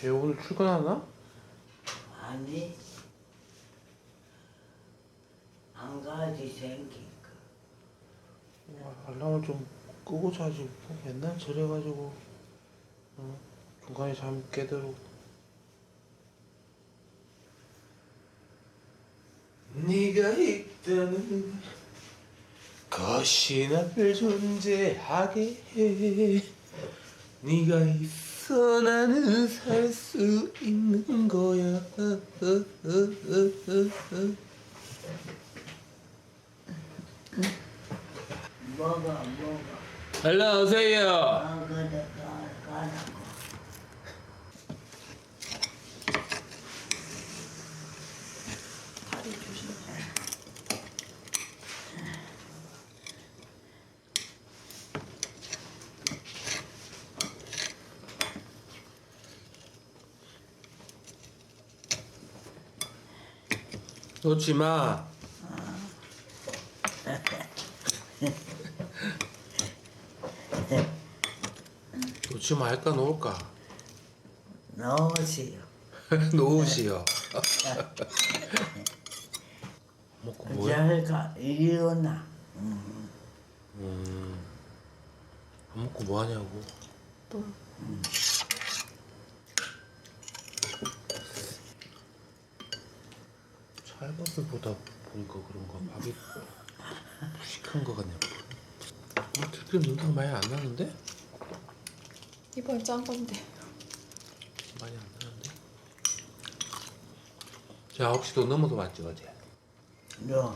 쟤 오늘 출근하나? 아니 안 가지 생기니까 와, 알람을 좀 끄고 자지. 뭐 맨날 저래가지고 어? 중간에 잠 깨들고. 네가 있다는 것이 나를 존재하게 해. 네가 있어 나는 살 수 있는 거야. 먹어 먹어 일로 오세요. 아 그래 가, 가라고 다리 조심해. 놓지 마. 놓지 말까 놓을까? 넣으세요 놓으시오. 먹고 뭐야? 잘가 일어나 음. 안 먹고 뭐 하냐고. 또 찰밥을 보다 보니까 그런가 밥이 무식한 거 같네. 아, 특히 눈탕 많이 안 나는데? 이번 짠 건데. 많이 안 나는데? 자, 9시도 넘어서 왔지, 어제. 너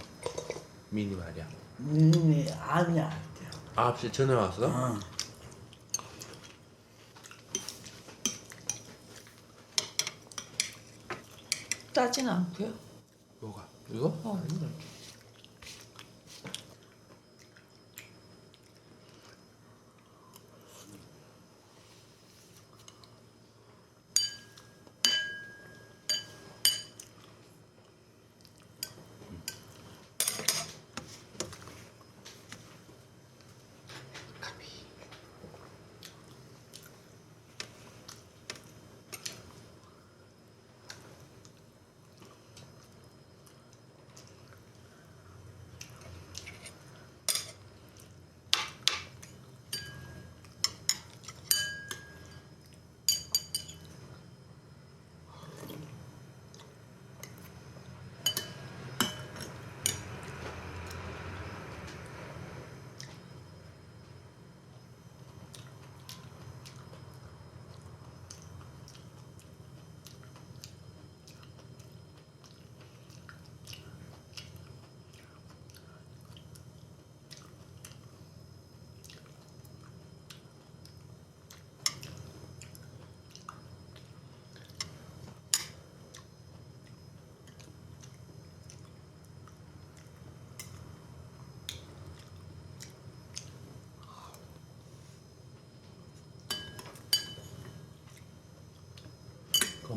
미니 말이야. 니네 아니야 9시 전에 왔어? 어. 짜진 않고요. 뭐가? 이거? 어. 아니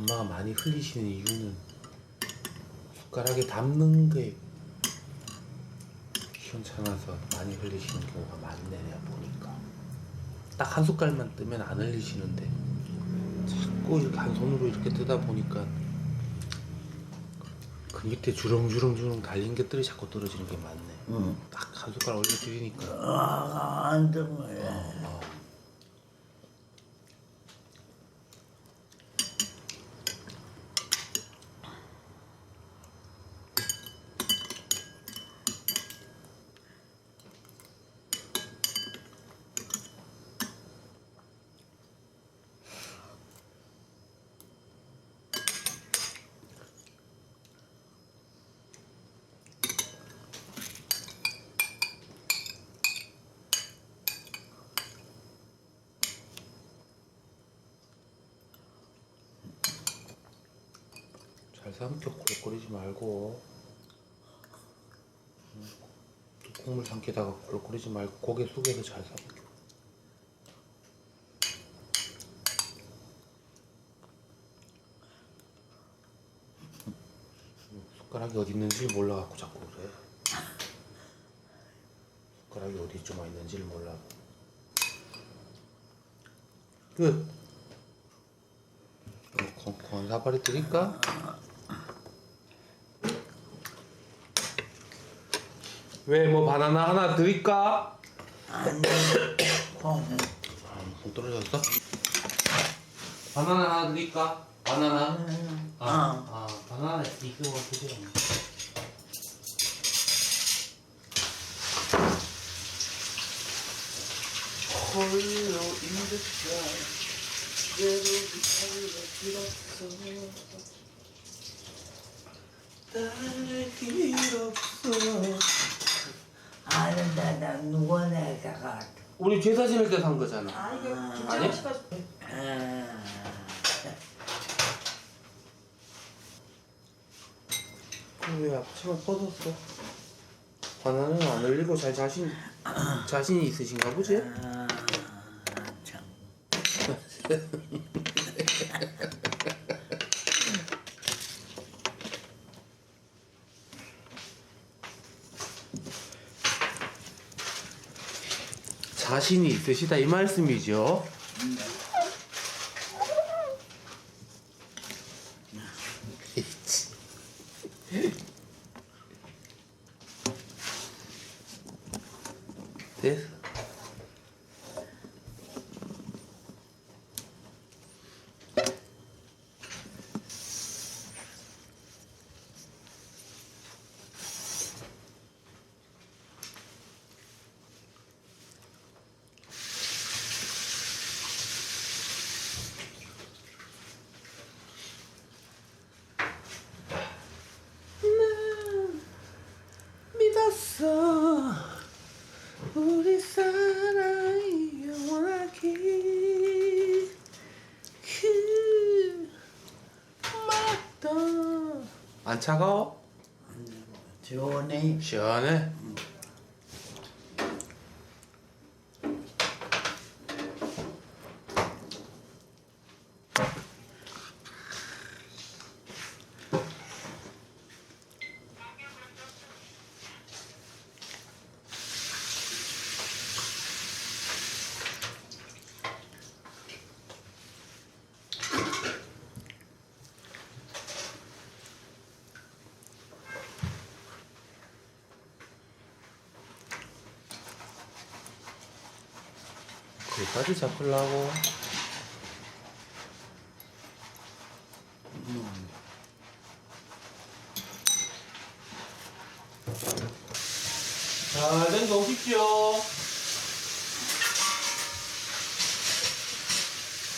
엄마가 많이 흘리시는 이유는 숟가락에 담는 게 시원찮아서 많이 흘리시는 경우가 많네 내가 보니까 딱 한 숟갈만 뜨면 안 흘리시는데 자꾸 이렇게 한 손으로 이렇게 뜨다 보니까 그 밑에 주렁주렁주렁 달린 것들이 자꾸 떨어지는 게 많네 응. 딱 한 숟갈 올려드리니까 아, 안 어. 잘 삼켜 꼴꼴이지 말고 국물 삼키다가 꼴꼴이지 말고 고개 숙여서 잘 삼켜 숟가락이 어디 있는지 몰라갖고 자꾸 그래. 숟가락이 어디쯤 있는지를 몰라. 끝. 콩콩 사발이 드릴까? 왜 뭐 바나나 하나 드릴까? 아니 콩 아, 콩 떨어졌어? 바나나 하나 드릴까? 바나나? 아, 어. 아 바나나 이거 드세요. 홀로 인듯한 외로운 살려 길었어 딸길 없어 아는데 나 누가 내다가 우리 제사 지낼 때 산 거잖아 아 이게 아니? 김장 씨가 아, 왜 앞치마 뻗었어? 바나나는 안 흘리고 잘 자신 자신이 있으신가 보지? 아, 참. 자신이 있으시다 이 말씀이죠. 됐어. 난 믿었어 우리 사랑이 영원하길 그 맞던 안 차가워? 좋네 시원해? 거기까지 잡으려고. 자, 냉동 오십시오